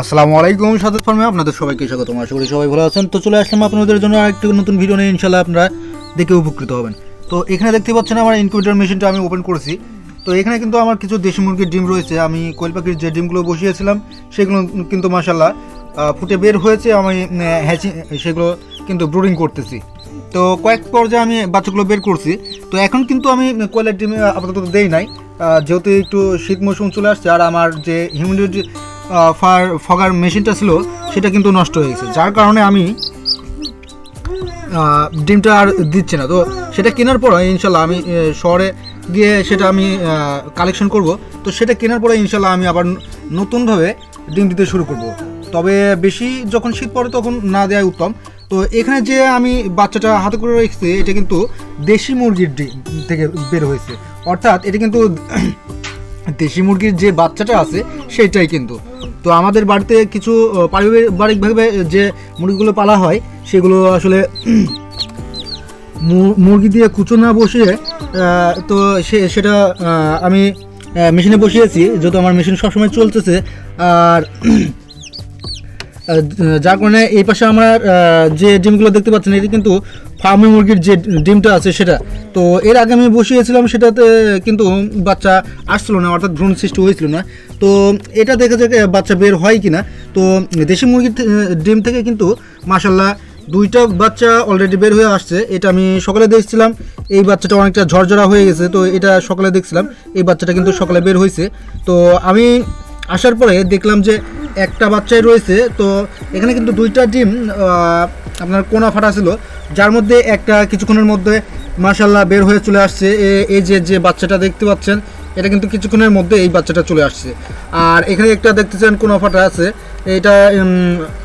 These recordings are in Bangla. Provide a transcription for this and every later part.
আসসালামু আলাইকুম সাদত ফার্মে, আপনাদের সবাইকে স্বাগত আশা করি সবাই ভালো আছেন। তো চলে আসলাম আপনাদের জন্য আরেকটি নতুন ভিডিও নিয়ে ইনশাল্লাহ আপনারা দেখে উপকৃত হবেন। তো এখানে দেখতে পাচ্ছেন আমার ইনকিউবেটর মেশিনটা আমি ওপেন করেছি। তো এখানে কিন্তু আমার কিছু দেশি মুরগির ডিম রয়েছে। আমি কোয়েল পাখির যে ডিমগুলো বসিয়েছিলাম, সেগুলো কিন্তু মাসাল্লাহ ফুটে বের হয়েছে। আমি হ্যাচি সেগুলো কিন্তু ব্রুডিং করতেছি। তো কয়েক পর্যায়ে আমি বাচ্চাগুলো বের করছি। তো এখন কিন্তু আমি কয়লার ডিম আপাতত দেই নাই। যেহেতু একটু শীত মৌসুম চলে আসছে, আর আমার যে হিউমিডিটি ফার, ফগার মেশিনটা ছিল, সেটা কিন্তু নষ্ট হয়ে গেছে। যার কারণে আমি ডিমটা আর দিচ্ছে না। তো সেটা কেনার পর ইনশাল্লাহ আমি শহরে গিয়ে সেটা আমি কালেকশন করব। তো সেটা কেনার পরে ইনশাল্লাহ আমি আবার নতুনভাবে ডিম দিতে শুরু করব। তবে বেশি যখন শীত পড়ে তখন না দেওয়াই উত্তম। তো এখানে যে আমি বাচ্চাটা হাতে করে রেখেছি, এটা কিন্তু দেশি মুরগির ডিম থেকে বের হয়েছে। অর্থাৎ এটা কিন্তু দেশি মুরগির যে বাচ্চাটা আছে সেটাই কিন্তু। তো আমাদের বাড়িতে কিছু পারিবারিকভাবে যে মুরগিগুলো পালা হয়, সেগুলো আসলে মুরগি দিয়ে কুচো না বসিয়ে তো সে, সেটা আমি মেশিনে বসিয়েছি, যেহেতু আমার মেশিন সবসময় চলতেছে। আর যার কারণে এই পাশে আমার যে ডিমগুলো দেখতে পাচ্ছেন, এটি কিন্তু ফার্মি মুরগির যে ডিমটা আছে সেটা। তো এর আগে আমি বসিয়েছিলাম সেটাতে কিন্তু বাচ্চা আসছিল না, অর্থাৎ ভ্রূণ সৃষ্টি হয়েছিল না। তো এটা দেখে দেখে বাচ্চা বের হয় কি না তো দেশি মুরগির ডিম থেকে কিন্তু মাসাল্লাহ দুইটা বাচ্চা অলরেডি বের হয়ে আসছে, এটা আমি সকালে দেখছিলাম। এই বাচ্চাটা অনেকটা ঝরঝরা হয়ে গেছে, তো এটা সকালে দেখছিলাম। এই বাচ্চাটা কিন্তু সকালে বের হয়েছে। তো আমি আসার পরে দেখলাম যে একটা বাচ্চাই রয়েছে, তো এখানে কিন্তু দুইটা ডিম আপনার কোনা ফাটা ছিল, যার মধ্যে একটা কিছুক্ষণের মধ্যে মার্শাল্লাহ বের হয়ে চলে আসছে। এই যে যে বাচ্চাটা দেখতে পাচ্ছেন, এটা কিন্তু কিছুক্ষণের মধ্যে এই বাচ্চাটা চলে আসছে। আর এখানে একটা দেখতেছেন কোনা ফাটা আছে, এটা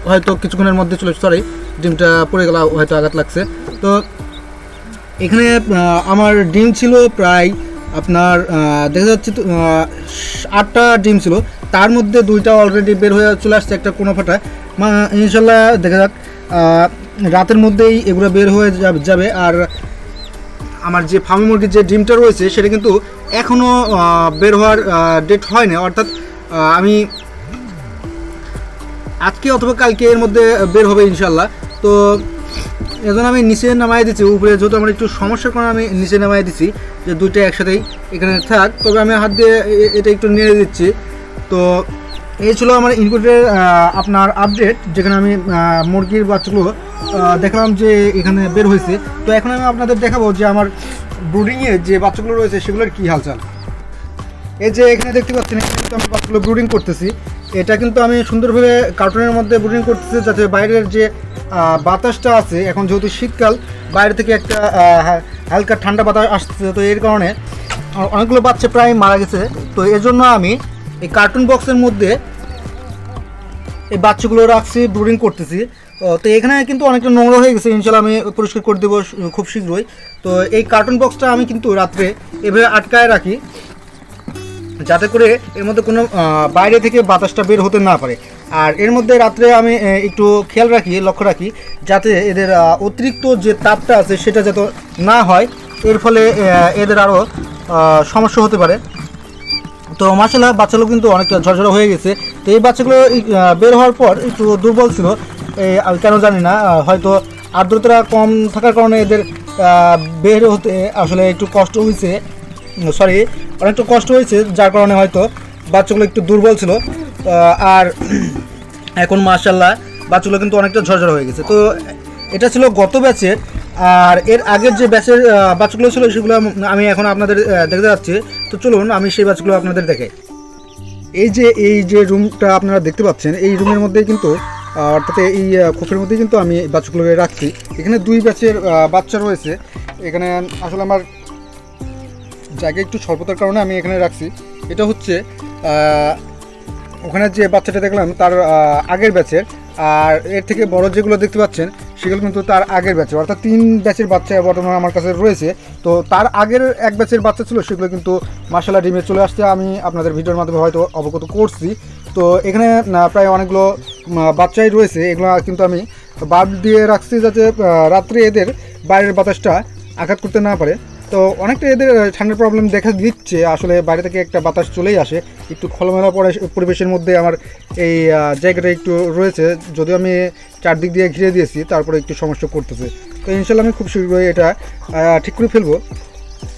হয়তো কিছুক্ষণের মধ্যে চলে সরি ডিমটা পড়ে গেল, হয়তো আঘাত লাগছে। তো এখানে আমার ডিম ছিল প্রায় আপনার দেখা যাচ্ছে আটটা ডিম ছিল তার মধ্যে দুইটা অলরেডি বের হয়ে চলে আসছে, একটা কোনো ফাটা মা- ইনশাল্লাহ দেখা যাক। রাতের মধ্যেই এগুলো বের হয়ে যাবে- আর আমার যে ফার্মি মুরগির যে ডিমটা রয়েছে, সেটা কিন্তু এখনও বের হওয়ার ডেট হয়নি। অর্থাৎ আমি আজকে অথবা কালকে এর মধ্যে বের হবে ইনশাল্লাহ তো এখন আমি নিচে নামাই দিচ্ছি। উপরে যেহেতু আমার একটু সমস্যার কারণে আমি নিচে নামাই দিচ্ছি যে দুইটা একসাথেই এখানে থাক। তবে আমি হাত দিয়ে এটা একটু নেড়ে দিচ্ছি। তো এই ছিল আমার ইনকিউবেটরের আপনার আপডেট যেখানে আমি মুরগির বাচ্চাগুলো দেখলাম যে এখানে বের হয়েছে। তো এখন আমি আপনাদের দেখাবো যে আমার ব্রুডিংয়ে যে বাচ্চাগুলো রয়েছে, সেগুলোর কী হালচাল। এই যে এখানে দেখতে পাচ্ছেন, এখানে কিন্তু আমি বাচ্চাগুলো ব্রুডিং করতেছি। এটা কিন্তু আমি সুন্দরভাবে কার্টুনের মধ্যে ব্রুডিং করতেছি, যাতে বাইরের যে বাতাসটা আছে, এখন যেহেতু শীতকাল, বাইরে থেকে একটা হালকা ঠান্ডা বাতাস আসছে তো এর কারণে অনেকগুলো বাচ্চা প্রায় মারা গেছে। তো এর জন্য আমি এই কার্টুন বক্সের মধ্যে এই বাচ্চাগুলো রাখছি ব্রুডিং করতেছি। তো এখানে কিন্তু অনেকটা নোংরা হয়ে গেছে। ইনশাল্লাহ আমি পরিষ্কার করে দেবো খুব শীঘ্রই। তো এই কার্টুন বক্সটা আমি কিন্তু রাত্রে এভাবে আটকায় রাখি, যাতে করে এর মধ্যে কোনো বাইরে থেকে বাতাসটা বের হতে না পারে। আর এর মধ্যে রাত্রে আমি একটু খেয়াল রাখি, লক্ষ্য রাখি, যাতে এদের অতিরিক্ত যে তাপটা আছে সেটা যাতে না হয়। এর ফলে এদের আরও সমস্যা হতে পারে। তো মার্শাল্লাহ বাচ্চাগুলো কিন্তু অনেকটা ঝরঝরা হয়ে গেছে। তো এই বাচ্চাগুলো বের হওয়ার পর একটু দুর্বল ছিল। এই, আমি কেন জানি না হয়তো আর্দ্রতা কম থাকার কারণে এদের বের হতে আসলে একটু কষ্ট হয়েছে। সরি অনেকটা কষ্ট হয়েছে যার কারণে হয়তো বাচ্চাগুলো একটু দুর্বল ছিল। আর এখন মার্শাল্লাহ বাচ্চাগুলো কিন্তু অনেকটা ঝরঝরা হয়ে গেছে। তো এটা ছিল গত ব্যাচের আর এর আগের যে ব্যাচের বাচ্চাগুলো ছিল, সেগুলো আমি এখন আপনাদের দেখতে যাচ্ছি। তো চলুন, আমি সেই বাচ্চাগুলো আপনাদের দেখাই এই যে এই যে রুমটা আপনারা দেখতে পাচ্ছেন, এই রুমের মধ্যেই কিন্তু অর্থাৎ এই খোপের মধ্যেই কিন্তু আমি বাচ্চাগুলোকে রাখছি। এখানে দুই ব্যাচের বাচ্চা রয়েছে। এখানে আসলে আমার জায়গা একটু স্বল্পতার কারণে আমি এখানে রাখছি। এটা হচ্ছে ওখানে যে বাচ্চাটা দেখলাম, তার আগের ব্যাচের আর এর থেকে বড় যেগুলো দেখতে পাচ্ছেন সেগুলো কিন্তু তার আগের ব্যাচে অর্থাৎ তিন ব্যাচের বাচ্চা বর্তমানে আমার কাছে রয়েছে। তো তার আগের এক ব্যাচের বাচ্চা ছিল, সেগুলো কিন্তু মার্শাল্লাহ ডিমে চলে আসছে। আমি আপনাদের ভিডিওর মাধ্যমে হয়তো অবগত করছি। তো এখানে প্রায় অনেকগুলো বাচ্চাই রয়েছে। এগুলো কিন্তু আমি বাদ দিয়ে রাখছি যাতে রাত্রে এদের বাইরের বাতাসটা আঘাত করতে না পারে। তো অনেকটা এদের ঠান্ডার প্রবলেম দেখা দিচ্ছে। আসলে বাইরে থেকে একটা বাতাস চলেই আসে। একটু খোলামেলা পরে- পরিবেশের মধ্যে আমার এই জায়গাটা একটু রয়েছে। যদিও আমি চারদিক দিয়ে ঘিরে দিয়েছি, তারপরে একটু সমস্যা করতেছে। তো ইনশাল্লাহ আমি খুব শীঘ্রই এটা ঠিক করে ফেলব।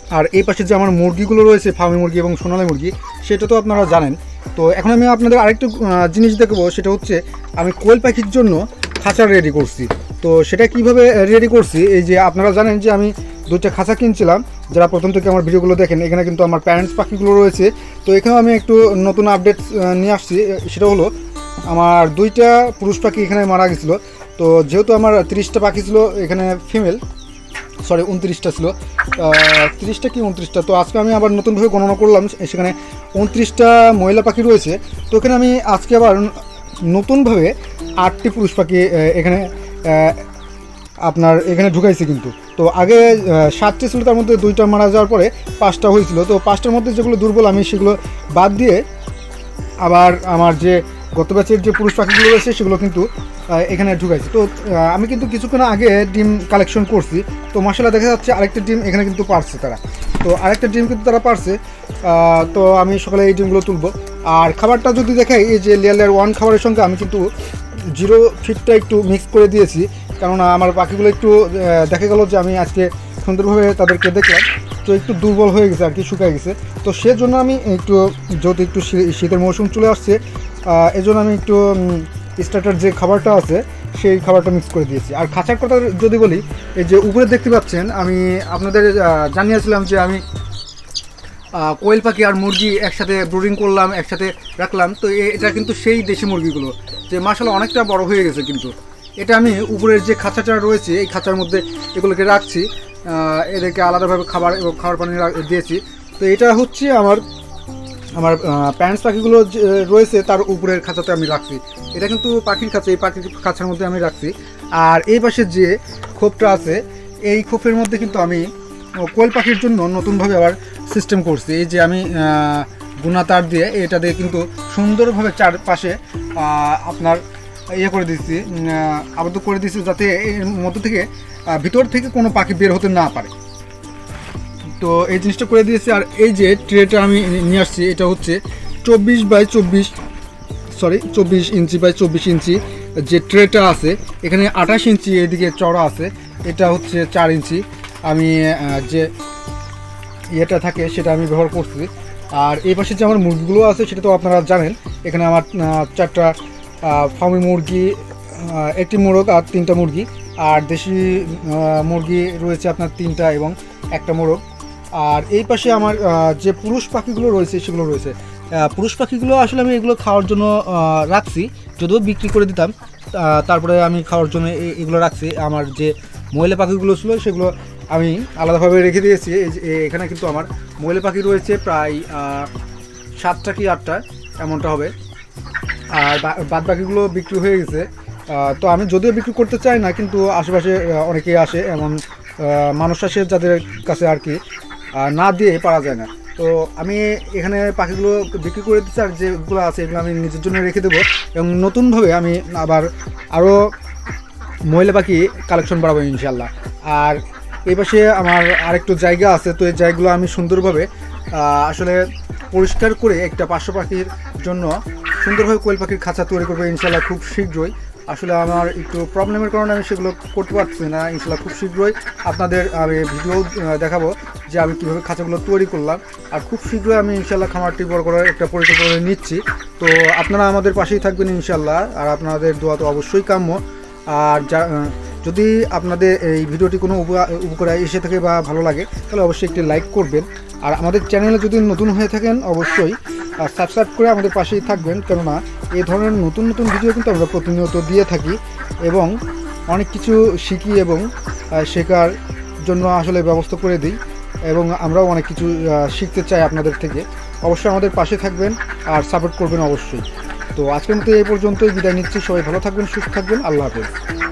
আর এই পাশে যে আমার মুরগিগুলো রয়েছে, ফার্মি মুরগি এবং সোনালী মুরগি, সেটা তো আপনারা জানেন। তো এখন আমি আপনাদের আরেকটু জিনিস দেখব। সেটা হচ্ছে, আমি কোয়েল পাখির জন্য খাঁচা রেডি করছি। তো সেটা কীভাবে রেডি করছি? এই যে আপনারা জানেন যে আমি দুইটা খাঁচা কিনছিলাম। যারা প্রথম থেকে আমার ভিডিওগুলো দেখেন, এখানে কিন্তু আমার প্যারেন্টস পাখিগুলো রয়েছে। তো এখানেও আমি একটু নতুন আপডেট নিয়ে আসছি। সেটা হলো, আমার দুইটা পুরুষ পাখি এখানে মারা গেছিল। তো যেহেতু আমার তিরিশটা পাখি ছিল, এখানে ফিমেল সরি উনত্রিশটা ছিল। তিরিশটা কি উনত্রিশটা? তো আজকে আমি আবার নতুনভাবে গণনা করলাম। সেখানে উনত্রিশটা মহিলা পাখি রয়েছে। তো এখানে আমি আজকে আবার নতুনভাবে আটটি পুরুষ পাখি এখানে আপনার এখানে ঢুকাইছে কিন্তু। তো আগে সাতটি ছিল, তার মধ্যে দুইটা মারা যাওয়ার পরে পাঁচটা হয়েছিল। তো পাঁচটার মধ্যে যেগুলো দুর্বল, আমি সেগুলো বাদ দিয়ে আবার আমার যে গত ব্যাচের যে পুরুষ পাখিগুলো রয়েছে, সেগুলো কিন্তু এখানে ঢুকাইছি। তো আমি কিন্তু কিছুক্ষণ আগে ডিম কালেকশন করছি। তো মশলা দেখা যাচ্ছে আরেকটা ডিম এখানে কিন্তু পারছে তারা। তো আরেকটা ডিম কিন্তু তারা পারছে। তো আমি সকালে এই ডিমগুলো তুলবো। আর খাবারটা যদি দেখাই এই যে লেয়ার লেয়ার ওয়ান খাবারের সঙ্গে আমি কিন্তু জিরো ফিটটা একটু মিক্স করে দিয়েছি। কেননা আমার পাখিগুলো একটু দেখা গেল যে আমি আজকে সুন্দরভাবে তাদেরকে দেখলাম। তো একটু দুর্বল হয়ে গেছে আর কি, শুকায় গেছে। তো সেজন্য আমি একটু, যেহেতু একটু শীতের মৌসুম চলে আসছে এজন্য আমি একটু স্টার্টার যে খাবারটা আছে, সেই খাবারটা মিক্স করে দিয়েছি। আর খাঁচার কথা যদি বলি, এই যে উপরে দেখতে পাচ্ছেন, আমি আপনাদের জানিয়েছিলাম যে আমি কোয়েল পাখি আর মুরগি একসাথে ব্রুডিং করলাম, একসাথে রাখলাম। তো এটা কিন্তু সেই দেশি মুরগিগুলো, যে মাসালা অনেকটা বড় হয়ে গেছে কিন্তু। এটা আমি উপরের যে খাঁচাটা রয়েছে, এই খাঁচার মধ্যে এগুলোকে রাখছি। এদেরকে আলাদাভাবে খাবার এবং খাবার পানি দিয়েছি। তো এটা হচ্ছে আমার আমার প্যান্টস পাখিগুলো রয়েছে, তার উপরের খাঁচাতে আমি রাখছি। এটা কিন্তু পাখির খাঁচা, এই পাখির খাঁচার মধ্যে আমি রাখছি। আর এই পাশে যে খোপটা আছে, এই খোপের মধ্যে কিন্তু আমি কোয়েল পাখির জন্য নতুনভাবে আবার সিস্টেম করছি, এই যে আমি গুনা তার দিয়ে এটা দিয়ে কিন্তু সুন্দরভাবে চারপাশে আপনার ইয়ে করে দিচ্ছি আবদ্ধ করে দিচ্ছি যাতে এর মধ্যে থেকে ভিতর থেকে কোনো পাখি বের হতে না পারে। তো এই জিনিসটা করে দিয়েছি, আর এই যে ট্রেটা আমি নিয়ে আসছি, এটা হচ্ছে চব্বিশ বাই চব্বিশ সরি চব্বিশ ইঞ্চি বাই চব্বিশ ইঞ্চি যে ট্রেটা আছে, এখানে আঠাশ ইঞ্চি এদিকে চড়া আছে, এটা হচ্ছে চার ইঞ্চি। আমি যে ইয়েটা থাকে সেটা আমি ব্যবহার করছি। আর এই পাশে যে আমার মুরগিগুলো আছে সেটা তো আপনারা জানেন, এখানে আমার চারটা ফার্মি মুরগি একটি মোরগ আর তিনটা মুরগি। আর দেশি মুরগি রয়েছে আপনার তিনটা এবং একটা মোরগ। আর এই পাশে আমার যে পুরুষ পাখিগুলো রয়েছে সেগুলো রয়েছে। পুরুষ পাখিগুলো আসলে আমি এগুলো খাওয়ার জন্য রাখছি, যদিও বিক্রি করে দিতাম। তারপরে আমি খাওয়ার জন্য এগুলো রাখছি। আমার যে মহিলা পাখিগুলো ছিল সেগুলো আমি আলাদাভাবে রেখে দিয়েছি। এখানে কিন্তু আমার মহিলা পাখি রয়েছে প্রায় সাতটা কি আটটা, এমনটা হবে। আর বাদ বাকিগুলো বিক্রি হয়ে গেছে। তো আমি যদিও বিক্রি করতে চাই না, কিন্তু আশেপাশে অনেকেই আসে এমন মানুষ আসে যাদের কাছে আর কি না দিয়ে পারা যায় না। তো আমি এখানে পাখিগুলো বিক্রি করে দিচ্ছি আর যেগুলো আছে এগুলো আমি নিজের জন্য রেখে দেবো। এবং নতুনভাবে আমি আবার আরও মহিলা পাখি কালেকশন বাড়াবো ইনশাল্লাহ আর এই পাশে আমার আরেকটু জায়গা আছে, তো এই জায়গাগুলো আমি সুন্দরভাবে আসলে পরিষ্কার করে একটা পার্শ্ব পাখির জন্য সুন্দরভাবে কোয়েল পাখির খাঁচা তৈরি করব ইনশাল্লাহ খুব শীঘ্রই। আসলে আমার একটু প্রবলেমের কারণে আমি সেগুলো করতে পারছি না ইনশাল্লাহ খুব শীঘ্রই আপনাদের আমি ভিডিও দেখাবো যে আমি কীভাবে খাঁচাগুলো তৈরি করলাম। আর খুব শীঘ্রই আমি ইনশাল্লাহ খামারটি বড় করার একটা পরিকল্পনা নিচ্ছি। তো আপনারা আমাদের পাশেই থাকবেন ইনশাল্লাহ আর আপনাদের দোয়া তো অবশ্যই কাম্য। আর যা যদি আপনাদের এই ভিডিওটি কোনো উপা- উপকারে এসে থাকে বা ভালো লাগে, তাহলে অবশ্যই একটি লাইক করবেন। আর আমাদের চ্যানেলে যদি নতুন হয়ে থাকেন, অবশ্যই সাবস্ক্রাইব করে আমাদের পাশেই থাকবেন। কেননা, এই ধরনের নতুন নতুন ভিডিও কিন্তু আমরা প্রতিনিয়ত দিয়ে থাকি এবং অনেক কিছু শিখি এবং শেখার জন্য আসলে ব্যবস্থা করে দিই এবং আমরাও অনেক কিছু শিখতে চাই আপনাদের থেকে। অবশ্যই আমাদের পাশে থাকবেন আর সাপোর্ট করবেন অবশ্যই। তো আজকের মতো এই পর্যন্তই। বিদায় নিচ্ছি। সবাই ভালো থাকবেন, সুস্থ থাকবেন। আল্লাহ হাফেজ।